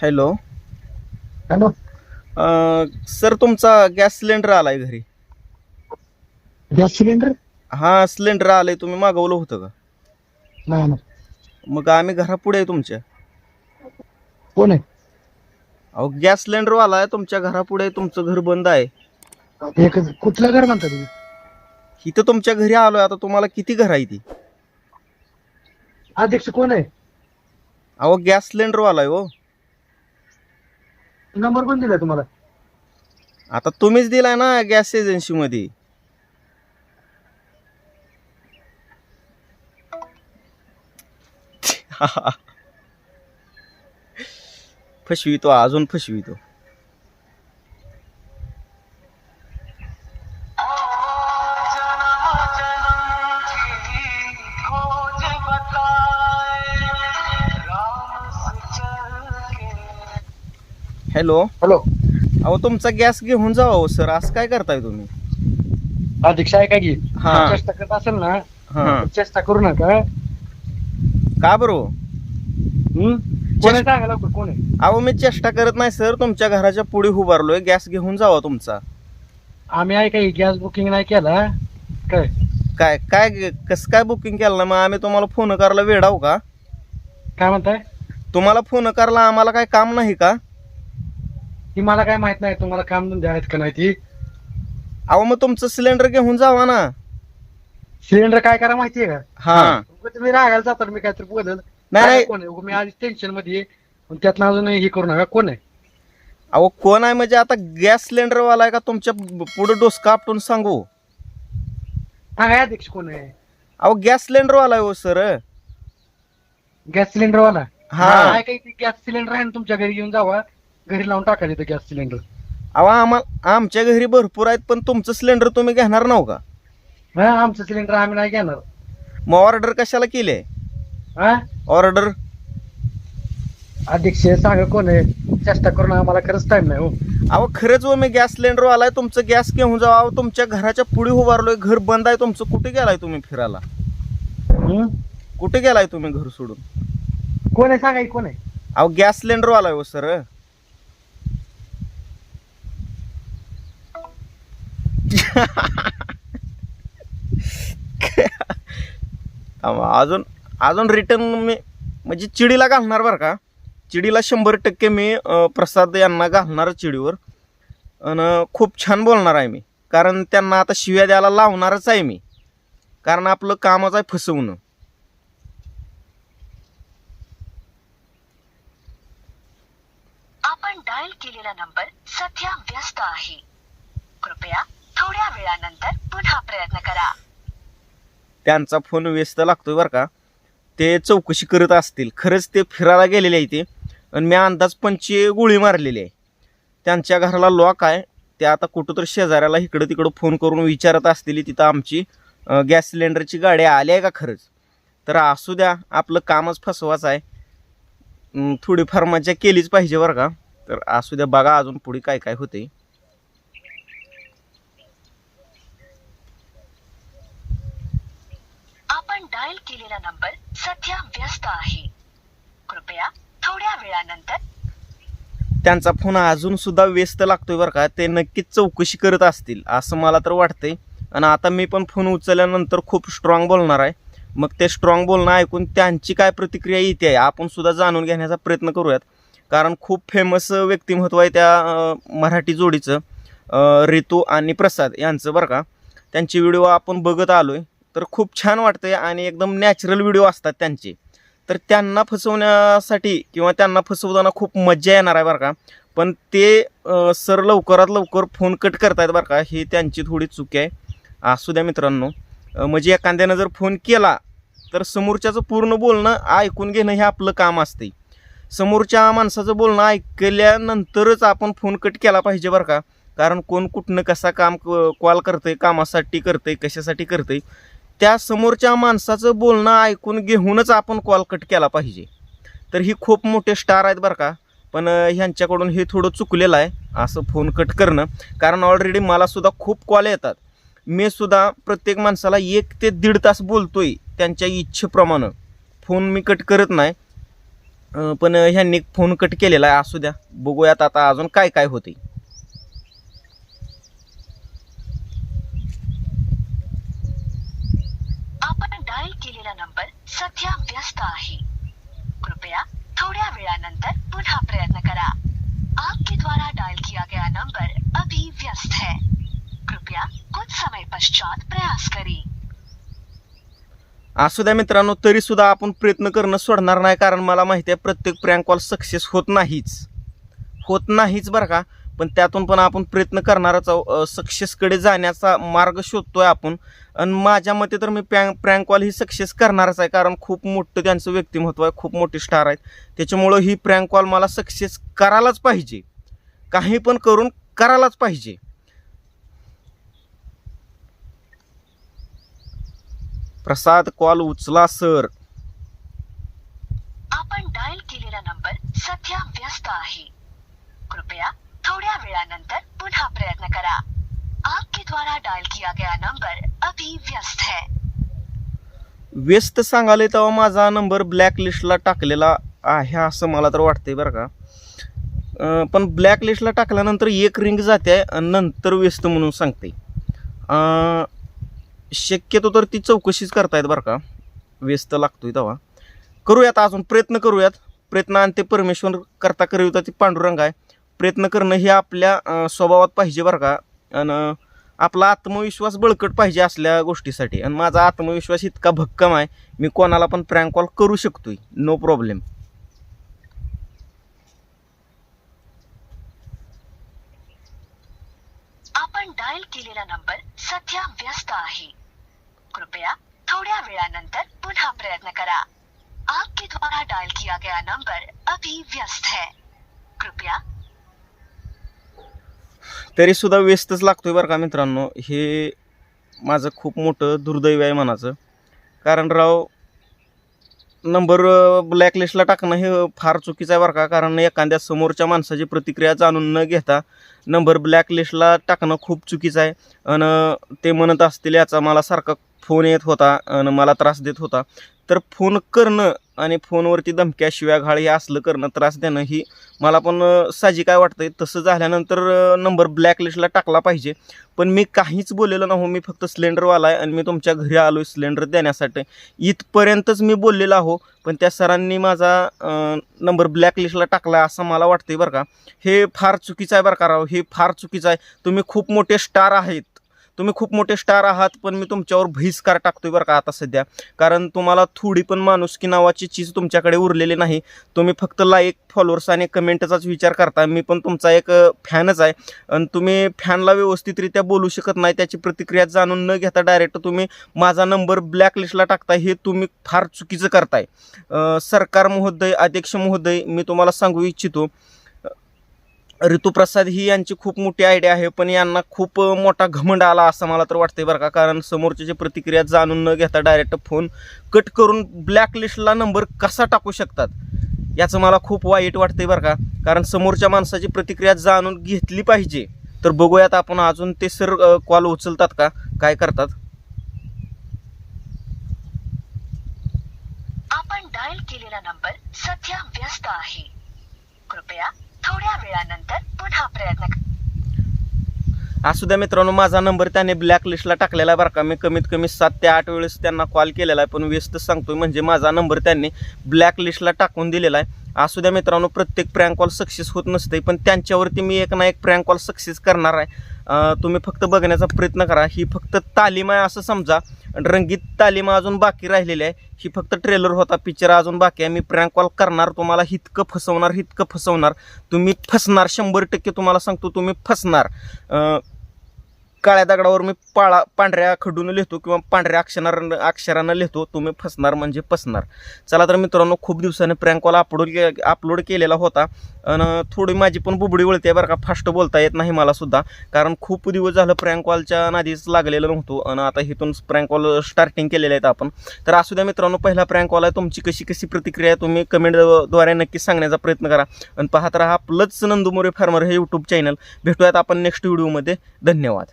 Hello. Hello. Sir तुमचा gas cylinder आलाय घरी. Gas cylinder? हा सिलेंडर आलाय तुम्ही मागवलं होतं का? नाही ना मग आम्ही घरापुढे आहे तुमच्या. कोण आहे? अहो गॅस सिलेंडर आलाय तुमच्या घरापुढे तुमचं घर बंद आहे. एकच कुठलं घर म्हणता तुम्ही? इथं तुमच्या घरी आलोय आता तुम्हाला किती घर आहे ती? अध्यक्ष कोण आहे? अहो गॅस सिलेंडर आलाय हो. नंबर कोण दिला तुम्हाला? आता तुम्हीच दिलाय ना गॅस एजन्सी मध्ये. फसवी तो अजून फसवी तो. हॅलो. हॅलो. अहो तुमचा गॅस घेऊन जावा सर. असं काय करताय तुम्ही? अध्यक्ष आहे का की? हा. चेष्टा करत असेल ना हा. चेष्टा करू नका. का बरं हो? हम्म? कोण आहे? सांगा लवकर कोण आहे? अहो मी चेष्टा करत नाही सर. तुमच्या घराच्या पुढे उभारलोय. गॅस घेऊन जावा तुमचा. आम्ही आहे काही गॅस बुकिंग नाही केला? काय? काय काय कसं काय बुकिंग केलं ना मग आम्ही तुम्हाला फोन करायला वेडाव का? काय म्हणताय? तुम्हाला फोन करायला आम्हाला काय काम नाही का? ती मला काय माहीत नाही तुम्हाला काम धंदे आहेत का नाही ती? अहो मग तुमचं सिलेंडर घेऊन जावा ना. सिलेंडर काय करा माहितीये का? हा. तुम्ही रागायला जाता मी काहीतरी बोलल. नाही, नाही. कोण आहे? उगा मी आधी टेन्शनमध्ये आहे. पण त्यातनं अजून हे करू नका. कोण आहे? अहो कोण आहे? म्हणजे आता गॅस सिलेंडर वाला आहे का? तुमच्यापुढे डोसका आपटून सांगू. सांगा अध्यक्ष कोण आहे. अहो गॅस सिलेंडर वाला आहे हो सर. गॅस सिलेंडर वाला हा. काही गॅस सिलेंडर आहे ना तुमच्या घरी घेऊन जावा. घरी लावून टाकायचं ते गॅस सिलेंडर. अहो आम्हाला आमच्या घरी भरपूर आहेत पण तुमचं सिलेंडर तुम्ही घेणार नव्ह का? आमचं सिलेंडर आम्ही नाही घेणार. मग ऑर्डर कशाला केली? आहे हा? ऑर्डर? अध्यक्ष सांगा कोण आहे? चेष्टा करून आम्हाला खरंच टाइम नाही हो. अहो खरंच हो मी गॅस सिलेंडर आलाय तुमचं गॅस घेऊन जावा. अहो तुमच्या घराच्या पुढे उभारलोय घर बंद आहे तुमचं कुठे गेलाय तुम्ही फिरायला? कुठे गेलाय तुम्ही घर सोडून? कोण आहे? सांगा की कोण आहे? अहो गॅस सिलेंडर वाला हो सर. अजून अजून रिटर्न मी म्हणजे चिडीला घालणार बरं का? चिडीला शंभर टक्के मी प्रसाद यांना घालणार चिडीवर. आणि खूप छान बोलणार आहे मी. कारण त्यांना आता शिव्या द्यायला लावणारच आहे मी. कारण आपलं कामच आहे फसवणं. आपण डायल केलेला नंबर सध्या व्यस्त आहे. कृपया थोड्या वेळानंतर पुन्हा प्रयत्न करा. त्यांचा फोन व्यस्त लागतोय बरं का. ते चौकशी करत असतील. खरंच ते फिरायला गेलेले आहे ते. आणि मी अंदाज पंची गोळी मारलेली आहे. त्यांच्या घराला लॉक आहे. ते आता कुठं तर शेजाऱ्याला इकडं तिकडं फोन करून विचारत असतील तिथं आमची गॅस सिलेंडरची गाडी आली आहे का खरंच? तर असू द्या आपलं कामच फसवाच आहे. थोडीफार मजा केलीच पाहिजे बरं का. तर असू द्या बघा अजून पुढे काय काय होते आपण डायल केलेला नंबर सध्या व्यस्त आहे. कृपया थोड्या वेळानंतर त्यांचा फोन अजून सुद्धा व्यस्त लागतोय बरं का. ते नक्कीच चौकशी करत असतील असं मला तर वाटतंय. आणि आता मी पण फोन उचलल्यानंतर खूप स्ट्रॉंग बोलणार आहे. मग ते स्ट्रॉंग बोलणं ऐकून त्यांची काय प्रतिक्रिया येते आहे आपण सुद्धा जाणून घेण्याचा प्रयत्न करूयात. कारण खूप फेमस व्यक्तिमत्व आहे त्या मराठी जोडीचं रितू आणि प्रसाद यांचं बरं का. त्यांचे व्हिडिओ आपण बघत आलो आहे तर खूप छान वाटते आणि एकदम नॅचरल व्हिडिओ असतात त्यांचे. तर त्यांना फसवण्यासाठी किंवा त्यांना फसवताना खूप मज्जा येणार आहे बरं का. पण ते सर लवकरात लवकर फोन कट करतायत बरं का. ही त्यांची थोडी चूक आहे. असू द्या मित्रांनो. म्हणजे एखाद्यानं जर फोन केला तर समोरच्याचं पूर्ण बोलणं ऐकून घेणं हे आपलं काम असते समोरच्या माणसाचं बोलणं ऐकल्यानंतरच आपण फोन कट केला पाहिजे बरं का. कारण कोण कुठनं कसा काम कॉल करतंय कामासाठी करतंय कशासाठी करतंय त्या समोरच्या माणसाचं बोलणं ऐकून घेऊनच आपण कॉल कट केला पाहिजे. तर ही खूप मोठे स्टार आहेत बरं का. पण ह्यांच्याकडून हे थोडं चुकलेलं आहे. असं फोन कट करणं. कारण ऑलरेडी मलासुद्धा खूप कॉल येतात. मी सुद्धा प्रत्येक माणसाला एक ते दीड तास बोलतोय त्यांच्या इच्छेप्रमाणे. फोन मी कट करत नाही. पण ह्यांनी फोन कट केलेला आहे. असू द्या. बघूयात आता अजून काय काय होते आपण डायल केलेला नंबर सध्या व्यस्त आहे कृपया थोड्या वेळानंतर पुन्हा प्रयत्न करा आपके द्वारा डायल किया गया नंबर अभी व्यस्त है कृपया कुछ समय पश्चात प्रयास करें असू द्या मित्रांनो तरी सुद्धा आपण प्रयत्न करणं सोडणार नाही कारण मला माहिती आहे प्रत्येक प्रँक कॉल सक्सेस होत नाहीच होत नाहीच बरं का पण त्यातून पण आपण प्रयत्न करणारच आहोत सक्सेसकडे जाण्याचा मार्ग शोधतोय आपण. आणि माझ्या मते तर मी प्रँक प्रँक कॉल ही सक्सेस करणारच आहे. कारण खूप मोठं त्यांचं व्यक्तिमत्व आहे. खूप मोठे स्टार आहेत. त्याच्यामुळं ही प्रँक कॉल मला सक्सेस करायलाच पाहिजे. काही पण करून करायलाच पाहिजे. प्रसाद कॉल उचला सर आपण डायल केलेला नंबर सध्या व्यस्त आहे. कृपया थोड्या वेळानंतर पुन्हा प्रयत्न करा. आपके द्वारा डायल किया गया नंबर अभी व्यस्त है. व्यस्त सांगाले तेव्हा माझा नंबर ब्लॅक लिस्टला टाकलेला आहे असं मला तर वाटतंय बरं का. पण ब्लॅक लिस्टला टाकल्यानंतर एक रिंग जाते आणि नंतर व्यस्त म्हणून सांगते. शक्यतो तर ती चौकशीच करतायत बरं का. व्यस्त लागतोय तेव्हा. करूयात अजून प्रयत्न करूयात. प्रयत्न आणि ते परमेश्वर करता करूया ती पांडुरंग आहे. प्रयत्न करणं हे आपल्या स्वभावात पाहिजे बरं का. आणि आपला आत्मविश्वास बळकट पाहिजे असल्या गोष्टीसाठी. आणि माझा आत्मविश्वास इतका भक्कम आहे मी कोणाला पण प्रँक कॉल करू शकतोय. नो प्रॉब्लेम आपण डायल केलेला नंबर सध्या व्यस्त आहे. कृपया थोड्या वेळानंतर पुन्हा प्रयत्न करा. आपके द्वारा डायल किया गया नंबर अभी व्यस्त है कृपया तरीसुद्धा सुद्धा लागतो आहे बरं का मित्रांनो. हे माझं खूप मोठं दुर्दैव आहे मनाचं. कारण राव नंबर ब्लॅकलिस्टला टाकणं हे फार चुकीचं आहे बरं का. कारण एखाद्या समोरच्या माणसाची प्रतिक्रिया जाणून न घेता नंबर ब्लॅकलिस्टला टाकणं खूप चुकीचं आहे. आणि ते म्हणत असतील याचा मला सारखा फोन येत होता आणि मला त्रास देत होता. तर फोन करणं आणि फोनवरती धमक्या शिव्या घाळ हे असलं करणं त्रास देणं ही मला पण साजी काय वाटतंय. तसं झाल्यानंतर नंबर ब्लॅकलिस्टला टाकला पाहिजे. पण मी काहीच बोललेलो नाही हो. मी फक्त सिलेंडरवाला आहे आणि मी तुमच्या घरी आलो आहे सिलेंडर देण्यासाठी. इथपर्यंतच मी बोललेलो आहो पण त्या सरांनी माझा नंबर ब्लॅकलिस्टला टाकला असं मला वाटतंय बरं का. हे फार चुकीचं आहे बरं का राव. हे फार चुकीचं आहे. तुम्ही खूप मोठे स्टार आहेत. तुम्ही खूप मोठे स्टार आहात पण मी तुमच्यावर बहिष्कार टाकतोय बरं का आता सध्या. कारण तुम्हाला थोडी पण माणुसकी नावाची चीज तुमच्याकडे उरलेली नाही. तुम्ही फक्त लाईक फॉलोअर्स आणि कमेंटचाच विचार करता. मी पण तुमचा एक फॅनच आहे. आणि तुम्ही फॅनला व्यवस्थितरित्या बोलू शकत नाही. त्याची प्रतिक्रिया जाणून न घेता डायरेक्ट तुम्ही माझा नंबर ब्लॅकलिस्टला टाकताय हे तुम्ही फार चुकीचं करताय. सरकार महोदय अध्यक्ष महोदय मी तुम्हाला सांगू इच्छितो. ऋतुप्रसाद ही यांची खूप मोठी आयडिया आहे पण यांना खूप मोठा घमंड आला असं मला तर वाटतंय बरं का. कारण समोरच्याची प्रतिक्रिया जाणून न घेता डायरेक्ट फोन कट करून ब्लॅकलिस्टला नंबर कसा टाकू शकतात? याचं मला खूप वाईट वाटतंय बरं का. कारण समोरच्या माणसाची प्रतिक्रिया जाणून घेतली पाहिजे. तर बघूयात आपण अजून ते सर कॉल उचलतात का? काय करतात? आपण डायल केलेला नंबर सध्या व्यस्त आहे. कृपया थोड्या वेळानंतर पुन्हा प्रयत्न असू द्या मित्रांनो माझा नंबर त्याने ब्लॅक लिस्टला टाकलेला आहे बरं का. मी कमीत कमी सात ते आठ वेळेस त्यांना कॉल केलेला आहे पण व्यस्त सांगतोय म्हणजे माझा नंबर त्यांनी ब्लॅक लिस्टला टाकून दिलेला आहे. असू द्या मित्रांनो प्रत्येक प्रँक कॉल सक्सेस होत नसते पण त्यांच्यावरती मी एक ना एक प्रँक कॉल सक्सेस करणार आहे. तुम्ही फक्त बघण्याचा प्रयत्न करा. ही फक्त तालीम आहे असं समजा. रंगीत तालीम अजून बाकी राहिलेली आहे. ही फक्त ट्रेलर होता पिक्चर अजून बाकी आहे. मी प्रँक कॉल करणार तुम्हाला हितकं फसवणार हितकं फसवणार. तुम्ही फसणार शंभर टक्के तुम्हाला सांगतो तुम्ही फसणार. काळ्या दगडावर मी पाळा पांढऱ्या खडून लिहितो किंवा पांढऱ्या अक्षरानं अक्षरानं लिहितो तुम्ही फसणार म्हणजे फसणार. चला तर मित्रांनो खूप दिवसाने प्रँकॉल अपलोड के अपलोड केलेला होता. आणि थोडी माझी पण बुबडी वळते बरं का फास्ट बोलता येत नाही मला सुद्धा. कारण खूप दिवस झालं प्रँकॉलच्या नादीच लागलेलं नव्हतो. आणि आता इथून प्रँकॉल स्टार्टिंग केलेलं आहेत आपण. तर असू द्या मित्रांनो पहिला प्रँकॉल आहे. तुमची कशी कशी प्रतिक्रिया आहे तुम्ही कमेंटद्वारे नक्कीच सांगण्याचा प्रयत्न करा. आणि पाहत राहा आपलंच नंदुमोरे फार्मर हे यूट्यूब चॅनल भेटूयात आपण नेक्स्ट व्हिडिओमध्ये धन्यवाद.